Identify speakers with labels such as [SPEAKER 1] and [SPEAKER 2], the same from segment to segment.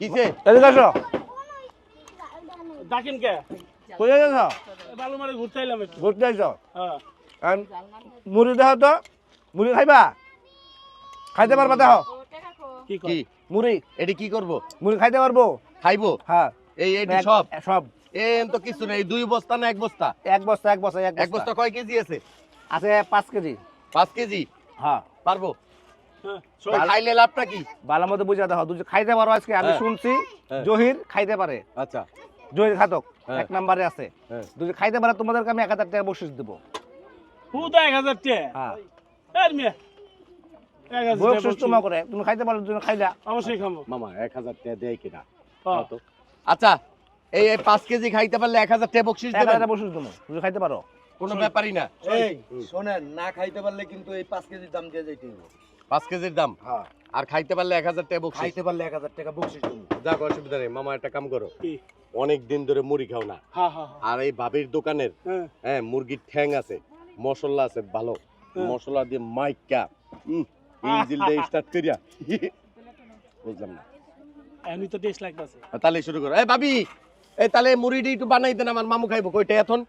[SPEAKER 1] কিসে
[SPEAKER 2] এদিকে আসো।
[SPEAKER 3] ডাকেন কে
[SPEAKER 2] কোথায় যাচ্ছ
[SPEAKER 3] বালু ঘুরতে এলাম একটু।
[SPEAKER 2] ঘুরতে আইছ?
[SPEAKER 3] হ্যাঁ।
[SPEAKER 2] মুড়ি দেখো তো? মুড়ি খাইবা? খাইতে পারবা দেখো
[SPEAKER 3] কি কর
[SPEAKER 1] কি?
[SPEAKER 2] মুড়ি?
[SPEAKER 1] এটি কি করব?
[SPEAKER 2] মুড়ি খাইতে পারব?
[SPEAKER 1] খাইবো?
[SPEAKER 2] হ্যাঁ।
[SPEAKER 1] এই এটি সব?
[SPEAKER 2] সব।
[SPEAKER 1] এন তো কিছু নেই দুই বস্তা না এক বস্তা?
[SPEAKER 2] এক বস্তা এক বস্তা এক
[SPEAKER 1] এক বস্তা কয় কেজি আছে?
[SPEAKER 2] আছে পাঁচ কেজি।
[SPEAKER 1] পাঁচ কেজি?
[SPEAKER 2] হ্যাঁ।
[SPEAKER 1] পারব?
[SPEAKER 3] হ্যাঁ
[SPEAKER 1] খাইলে লাভটা কি?
[SPEAKER 2] ভালো মতো বুঝা দেখো তুই খাইতে পারো আজকে আমি
[SPEAKER 1] হ্যাঁ।
[SPEAKER 2] শুনছি
[SPEAKER 1] হ্যাঁ।
[SPEAKER 2] জহির খাইতে পারে।
[SPEAKER 1] আচ্ছা।
[SPEAKER 2] জহির খাতক
[SPEAKER 1] হ্যাঁ।
[SPEAKER 2] এক নাম্বারে আছে। খাইতে পারে তোমাদেরকে আমি এক হাজার টাকা বসিস দেবো।
[SPEAKER 3] হুদা এক হাজার
[SPEAKER 2] হ্যাঁ।
[SPEAKER 3] টাকা
[SPEAKER 2] করে তুমি খাইতে পারো তুমি খাইলা।
[SPEAKER 3] অবশ্যই খাব।
[SPEAKER 1] মামা এক হাজার টাকা দেয় কিনা। আচ্ছা এই পাঁচ কেজি খাইতে পারলে এক হাজার টাকা বকশিস
[SPEAKER 2] দেবো। তুমি খাইতে পারো।
[SPEAKER 1] কোনো ব্যাপারই না।
[SPEAKER 4] এই শোনেন না খাইতে পারলে কিন্তু এই পাঁচ কেজির দাম দিয়ে যাইতে হবে
[SPEAKER 1] পাঁচ কেজির দাম?
[SPEAKER 4] হ্যাঁ।
[SPEAKER 1] আর খাইতে পারলে এক হাজার টাকা বকশিস।
[SPEAKER 4] খাইতে পারলে এক হাজার টাকা বকশিস দেবো
[SPEAKER 1] যাক অসুবিধা নেই। মামা একটা কাম করো। অনেক দিন ধরে মুড়ি খাও না।
[SPEAKER 3] হ্যাঁ হ্যাঁ হ্যাঁ।
[SPEAKER 1] আর এই ভাবির দোকানের
[SPEAKER 3] হ্যাঁ।
[SPEAKER 1] মুরগির ঠ্যাং আছে মশলা আছে ভালো। মশলা দিয়ে মাইকা। উম, ইঞ্জিল দিয়ে স্টার্ট করিয়া। বুঝলাম না।
[SPEAKER 3] এমনি তো টেস্ট লাগতেছে।
[SPEAKER 1] তাহলে শুরু করো। এই ভাবি এই তাহলে মুড়িটি একটু বানাই দেন আমার মামু খাইবো। কইটা এখন?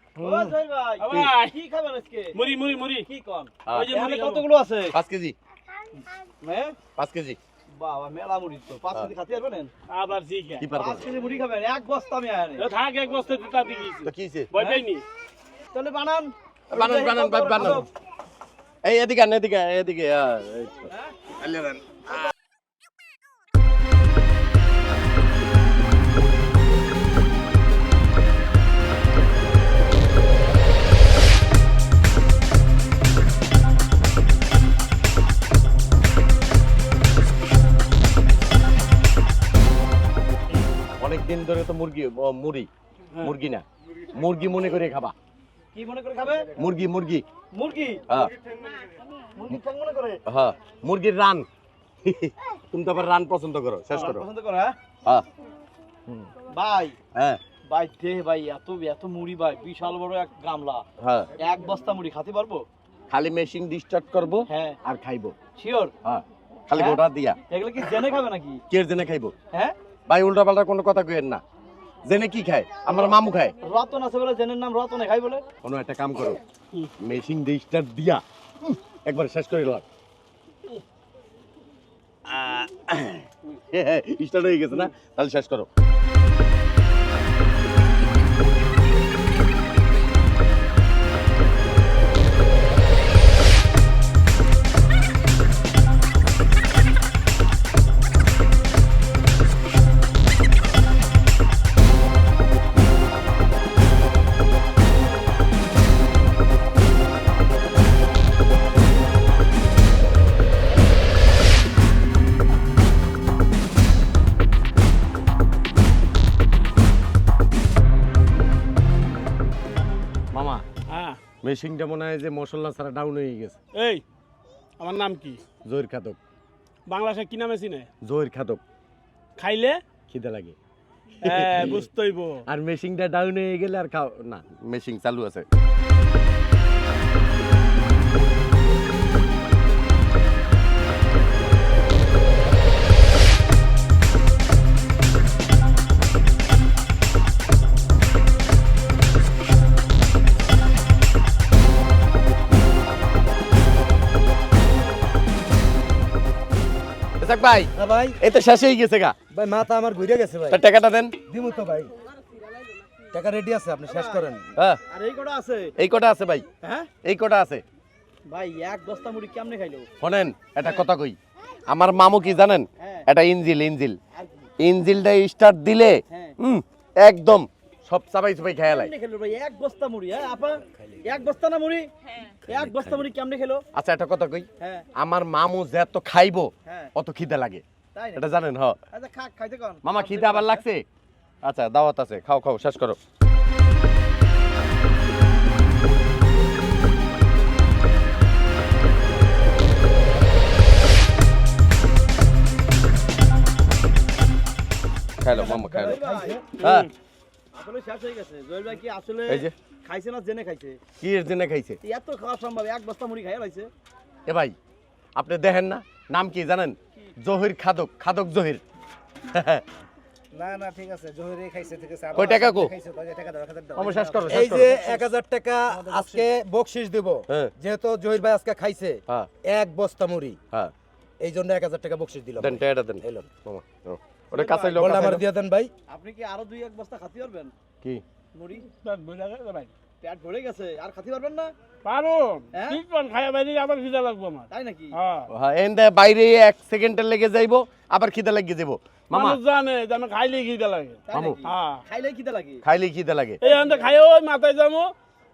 [SPEAKER 3] ভাই।
[SPEAKER 4] কি? খাবেন আজকে?
[SPEAKER 3] মুড়ি মুড়ি মুড়ি।
[SPEAKER 4] কি
[SPEAKER 1] হ্যাঁ,
[SPEAKER 3] ওই যে মুড়ি
[SPEAKER 4] কতগুলো আছে?
[SPEAKER 1] পাঁচ কেজি। পাঁচ কেজি।
[SPEAKER 4] বাবা মেলা মুড়ি তো। পাঁচ কেজি খাতে পারবেন
[SPEAKER 3] আবার জি কি?
[SPEAKER 1] পারবেন
[SPEAKER 4] পাঁচ কেজি মুড়ি খাবেন এক বস্তা আমি আনি।
[SPEAKER 3] থাক এক বস্তা দিতা দিয়েছি।
[SPEAKER 1] তো কিছে
[SPEAKER 3] ভয় পাইনি?
[SPEAKER 4] তাহলে বানান।
[SPEAKER 1] বানান বানান বানান এই এদিকে এদিকে এদিকে আহ, অনেক দিন ধরে তো মুরগি মুড়ি
[SPEAKER 3] হ্যাঁ।
[SPEAKER 1] মুরগি না। মুরগি মনে করে খাবা।
[SPEAKER 4] কি মনে করে খাবে?
[SPEAKER 1] মুরগি মুরগি।
[SPEAKER 4] মুরগি?
[SPEAKER 1] হ্যাঁ।
[SPEAKER 4] মনে করে
[SPEAKER 1] হ্যাঁ মুরগির রান। তুমি তো আবার রান পছন্দ করো শেষ করো।
[SPEAKER 4] পছন্দ করো হ্যাঁ?
[SPEAKER 1] হ্যাঁ।
[SPEAKER 4] ভাই
[SPEAKER 1] হ্যাঁ।
[SPEAKER 4] ভাই দে ভাই এত এত মুড়ি ভাই বিশাল বড় এক গামলা।
[SPEAKER 1] হ্যাঁ।
[SPEAKER 4] এক বস্তা মুড়ি খাতে পারব?
[SPEAKER 1] খালি মেশিন ডিস্টার্ট করব
[SPEAKER 4] হ্যাঁ।
[SPEAKER 1] আর খাইবো।
[SPEAKER 4] শিওর
[SPEAKER 1] হ্যাঁ। খালি
[SPEAKER 4] হ্যাঁ?
[SPEAKER 1] গোটা দিয়া।
[SPEAKER 4] এগুলো কি জেনে খাবে নাকি?
[SPEAKER 1] কে জেনে খাইবো?
[SPEAKER 4] হ্যাঁ?
[SPEAKER 1] ভাই উল্টা পাল্টা কোনো কথা কইেন না। জেনে কি খায়? আমার মামু খায়।
[SPEAKER 4] রতন আছে বলে জেনের নাম রতনে খাই বলে।
[SPEAKER 1] কোনো একটা কাম করো। মেশিন দিয়ে স্টার্ট দিয়া একবার শেষ করে লাগ স্টার্ট হয়ে গেছে না? তাহলে শেষ করো। মেশিনটা মনে হয় যে মশলা ছাড়া ডাউন হয়ে গেছে।
[SPEAKER 3] এই আমার নাম কি?
[SPEAKER 1] জহির খাতক।
[SPEAKER 3] বাংলাদেশে কি নামে চিনে
[SPEAKER 1] জহির খাদক
[SPEAKER 3] খাইলে?
[SPEAKER 1] খিদে লাগে।
[SPEAKER 3] হ্যাঁ বুঝতেইব।
[SPEAKER 1] আর মেশিনটা ডাউন হয়ে গেলে আর খাও না মেশিন চালু আছে। ইসাক ভাই
[SPEAKER 4] হ্যাঁ ভাই।
[SPEAKER 1] এই তো শেষ হয়ে গেছে গা।
[SPEAKER 4] ভাই মাথা আমার ঘুরে গেছে ভাই।
[SPEAKER 1] তা টাকাটা দেন।
[SPEAKER 4] দিমু তো ভাই। টাকা রেডি আছে আপনি শেষ করেন।
[SPEAKER 1] হ্যাঁ।
[SPEAKER 4] আর এই কটা আছে?
[SPEAKER 1] এই কটা আছে ভাই।
[SPEAKER 4] হ্যাঁ?
[SPEAKER 1] এই কটা আছে।
[SPEAKER 4] ভাই এক বস্তা মুড়ি কেমনে খাইলো?
[SPEAKER 1] শোনেন একটা কথা কই। আমার মামু কি জানেন?
[SPEAKER 4] হ্যাঁ।
[SPEAKER 1] এটা ইঞ্জিল ইঞ্জিল? ইঞ্জিলটা স্টার্ট দিলে
[SPEAKER 4] হ্যাঁ।
[SPEAKER 1] হুম একদম সব চাবাই চাবাই খেয়ালাই
[SPEAKER 4] কেমনে খেলো ভাই? এক বস্তা মুড়ি হ্যাঁ আপা? এক বস্তা না মুড়ি? এক বস্তা মুড়ি কেমনে খেলো
[SPEAKER 1] আচ্ছা একটা কথা কই।
[SPEAKER 4] হ্যাঁ।
[SPEAKER 1] আমার মামু যত খাইবো
[SPEAKER 4] হ্যাঁ
[SPEAKER 1] অত খিদে লাগে।
[SPEAKER 4] তাই
[SPEAKER 1] এটা জানেন হ
[SPEAKER 4] আচ্ছা খাইতে কোন।
[SPEAKER 1] মামা খিদে আবার লাগছে? আচ্ছা দাওয়াত আছে খাও খাও শেষ করো। খাইলো মামা খাইলো। হ্যাঁ।
[SPEAKER 4] আসলে শেষ হয়ে গেছে। জয়েল ভাই কি আসলে
[SPEAKER 1] এই যে।
[SPEAKER 4] খাইছে না জেনে খাইছে?
[SPEAKER 1] কি এর জন্য খাইছে?
[SPEAKER 4] এত খাওয়া সম্ভব এক বস্তা মুড়ি খাইয়া লাইছে।
[SPEAKER 1] এ ভাই আপনি দেখেন না নাম কি জানেন? জহির খাদক খাদক জহির।
[SPEAKER 2] না না ঠিক আছে জহিরে খাইছে ঠিক আছে।
[SPEAKER 1] কয় টাকা কো? শেষ করো
[SPEAKER 5] এই যে আজকে দিব
[SPEAKER 1] হ্যাঁ।
[SPEAKER 5] যেহেতু জহির ভাই আজকে খাইছে
[SPEAKER 1] হ্যাঁ।
[SPEAKER 5] এক বস্তা মুড়ি।
[SPEAKER 1] হ্যাঁ।
[SPEAKER 5] এই জন্য এক হাজার টাকা বকশিস দিলাম।
[SPEAKER 1] দেন টাকাটা দেন।
[SPEAKER 5] এলো।
[SPEAKER 1] মামা ওটা কাছে লোক
[SPEAKER 5] আমার দিয়ে দেন ভাই।
[SPEAKER 4] আপনি কি আরও দুই এক বস্তা খাতে পারবেন?
[SPEAKER 1] কি?
[SPEAKER 4] মুড়ি?
[SPEAKER 3] পেট ভাই।
[SPEAKER 4] পেট ভরে গেছে আর খাতে পারবেন না?
[SPEAKER 3] পারো
[SPEAKER 4] হ্যাঁ?
[SPEAKER 3] ঠিক কোন খাইয়া বাইরে আবার খিদা লাগবো আমার।
[SPEAKER 4] তাই নাকি?
[SPEAKER 3] হ্যাঁ।
[SPEAKER 1] হ্যাঁ বাইরে এক সেকেন্ডের লেগে যাইবো আবার খিদে লাগিয়ে যাব মামা।
[SPEAKER 3] জানে যে আমি খাইলে খিদা লাগে।
[SPEAKER 1] মামু।
[SPEAKER 3] হ্যাঁ।
[SPEAKER 4] খাইলেই খিদে লাগে?
[SPEAKER 1] খাইলে খিদে লাগে।
[SPEAKER 3] এই আনতে খাই ওই মাথায় যাব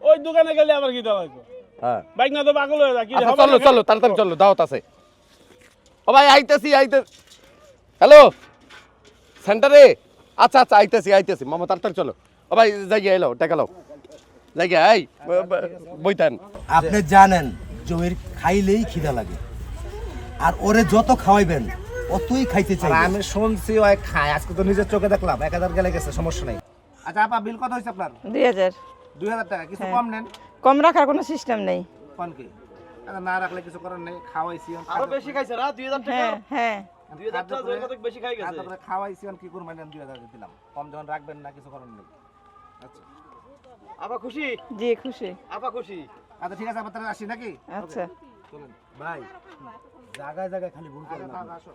[SPEAKER 3] ওই দোকানে গেলে আবার খিদা লাগবে।
[SPEAKER 1] হ্যাঁ।
[SPEAKER 3] বাইক না তো পাগল হয়ে যায় কি
[SPEAKER 1] আচ্ছা চলো? চলো তাড়াতাড়ি চলো দাওয়াত আছে। ও ভাই আইতেছি আইতে হ্যালো? সেন্টারে? আচ্ছা আচ্ছা আইতেছি আইতেছি। মামা তাড়াতাড়ি চলো। ও ভাই যাই এলো টাকা লাও।
[SPEAKER 5] আপনি জানেন জমির খাইলেই খিদা লাগে। আর ওরে যত খাওয়াইবেন অতই খাইতে চাই
[SPEAKER 2] আমি শুনছি ওই খায়। আজকে তো নিজের চোখে দেখলাম এক হাজার গেলে গেছে সমস্যা নেই। আচ্ছা আপা বিল কত হয়েছে আপনার?
[SPEAKER 6] দুই হাজার।
[SPEAKER 2] দুই হাজার টাকা কিছু
[SPEAKER 6] হ্যাঁ।
[SPEAKER 2] কম নেন।
[SPEAKER 6] কম রাখার কোনো সিস্টেম নেই।
[SPEAKER 2] কোন কি? আচ্ছা, না রাখলে কিছু করার নেই খাওয়াইছি
[SPEAKER 4] আরও বেশি খাইছে না? দুই হাজার টাকা?
[SPEAKER 6] হ্যাঁ হ্যাঁ।
[SPEAKER 4] দুই হাজার টাকা বেশি খাই গেছে?
[SPEAKER 2] খাওয়াইছি কি করব মানে দুই হাজার দিলাম। কম যখন রাখবেন না কিছু করার নেই। আচ্ছা।
[SPEAKER 4] আপা খুশি?
[SPEAKER 6] জি খুশি।
[SPEAKER 4] আপা খুশি?
[SPEAKER 2] আচ্ছা ঠিক আছে আবার তাহলে আসি নাকি?
[SPEAKER 6] আচ্ছা।
[SPEAKER 2] চলেন।
[SPEAKER 5] ভাই জায়গায় জায়গায় খালি ভুল করেন
[SPEAKER 2] আচ্ছা, আসো।